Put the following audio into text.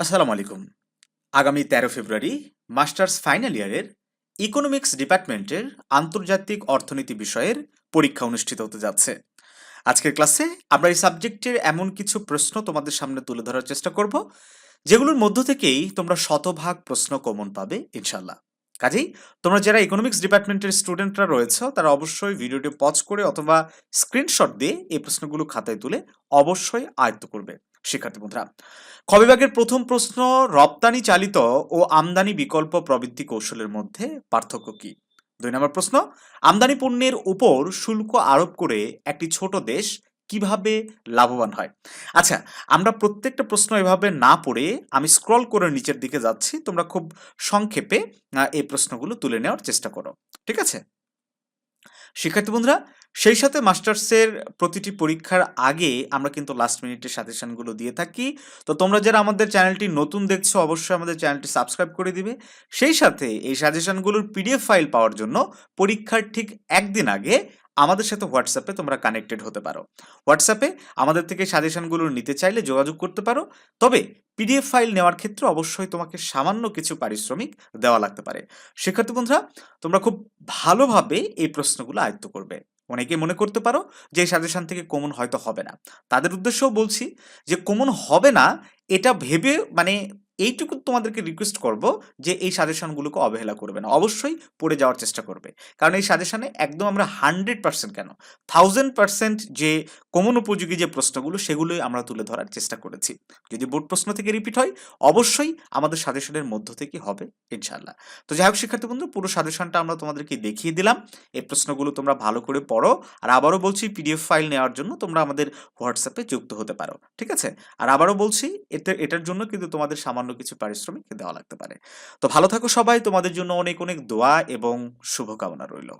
আসসালামু আলাইকুম। আগামী তেরো ফেব্রুয়ারি মাস্টার্স ফাইনাল ইয়ারের ইকোনমিক্স ডিপার্টমেন্টের আন্তর্জাতিক অর্থনীতি বিষয়ের পরীক্ষা অনুষ্ঠিত হতে যাচ্ছে। আজকের ক্লাসে আমরা এই সাবজেক্টের এমন কিছু প্রশ্ন তোমাদের সামনে তুলে ধরার চেষ্টা করব, যেগুলোর মধ্য থেকেই তোমরা শতভাগ প্রশ্ন কমন পাবে ইনশাল্লাহ কাজেই তোমরা যারা ইকোনমিক্স ডিপার্টমেন্টের স্টুডেন্টরা রয়েছে, তারা অবশ্যই ভিডিওটি পজ করে অথবা স্ক্রিনশট দিয়ে এই প্রশ্নগুলো খাতায় তুলে অবশ্যই আয়ত্ত করবে শিক্ষার্থী বন্ধুরা। খ বিভাগের প্রথম প্রশ্ন, রপ্তানি চালিত ও আমদানি বিকল্প প্রবৃদ্ধি কৌশলের মধ্যে পার্থক্য কি? দুই নম্বর প্রশ্ন, আমদানি পণ্যের উপর শুল্ক আরোপ করে একটি ছোট দেশ কীভাবে লাভবান হয়? আচ্ছা আমরা প্রত্যেকটা প্রশ্ন এভাবে না পড়ে আমি স্ক্রল করে নিচের দিকে যাচ্ছি, তোমরা খুব সংক্ষেপে এই প্রশ্নগুলো তুলে নেওয়ার চেষ্টা করো, ঠিক আছে? শিক্ষার্থী বন্ধুরা সেই সাথে মাস্টার্সের প্রতিটি পরীক্ষার আগে আমরা কিন্তু লাস্ট মিনিটের সাজেশনগুলো দিয়ে থাকি। তো তোমরা যারা আমাদের চ্যানেলটি নতুন দেখছ, অবশ্যই আমাদের চ্যানেলটি সাবস্ক্রাইব করে দিবে। সেই সাথে এই সাজেশনগুলোর পিডিএফ ফাইল পাওয়ার জন্য পরীক্ষার ঠিক একদিন আগে আমাদের সাথে হোয়াটসঅ্যাপে তোমরা কানেক্টেড হতে পারো। হোয়াটসঅ্যাপে আমাদের থেকে সাজেশনগুলো নিতে চাইলে যোগাযোগ করতে পারো। তবে পিডিএফ ফাইল নেওয়ার ক্ষেত্রে অবশ্যই তোমাকে সামান্য কিছু পারিশ্রমিক দেওয়া লাগতে পারে। শিক্ষার্থী বন্ধুরা, তোমরা খুব ভালোভাবে এই প্রশ্নগুলো আয়ত্ত করবে। অনেকে মনে করতে পারো যে এই সাজেশন থেকে কোমন হয়তো হবে না। তাদের উদ্দেশ্যও বলছি যে কোমন হবে না, এটা ভেবে মানে এইটুকু তোমাদেরকে রিকোয়েস্ট করব যে এই সাজেশনগুলোকে অবহেলা করবে না। অবশ্যই পড়ে যাওয়ার চেষ্টা করবে। কারণ এই সাজেশানে একদম আমরা হান্ড্রেড পার্সেন্ট কেন? থাউজেন্ড পার্সেন্ট যে কমন উপযোগী যে প্রশ্নগুলো, সেগুলোই আমরা তুলে ধরার চেষ্টা করেছি। যদি বোর্ড প্রশ্ন থেকে রিপিট হয়, অবশ্যই আমাদের সাজেশনের মধ্য থেকে হবে ইনশাল্লাহ তো যাই হোক, শিক্ষার্থী বন্ধু, পুরো সাজেশনটা আমরা তোমাদেরকে দেখিয়ে দিলাম। এই প্রশ্নগুলো তোমরা ভালো করে পড়ো, আর আবারও বলছি, পিডিএফ ফাইল নেওয়ার জন্য তোমরা আমাদের হোয়াটসঅ্যাপে যুক্ত হতে পারো, ঠিক আছে? আর আবারও বলছি, এতে, এটার জন্য কিন্তু তোমাদের সামান্য কিছু পারিশ্রমিক দেওয়া লাগতে পারে। তো ভালো থাকো সবাই, তোমাদের জন্য অনেক অনেক দোয়া এবং শুভকামনা রইল।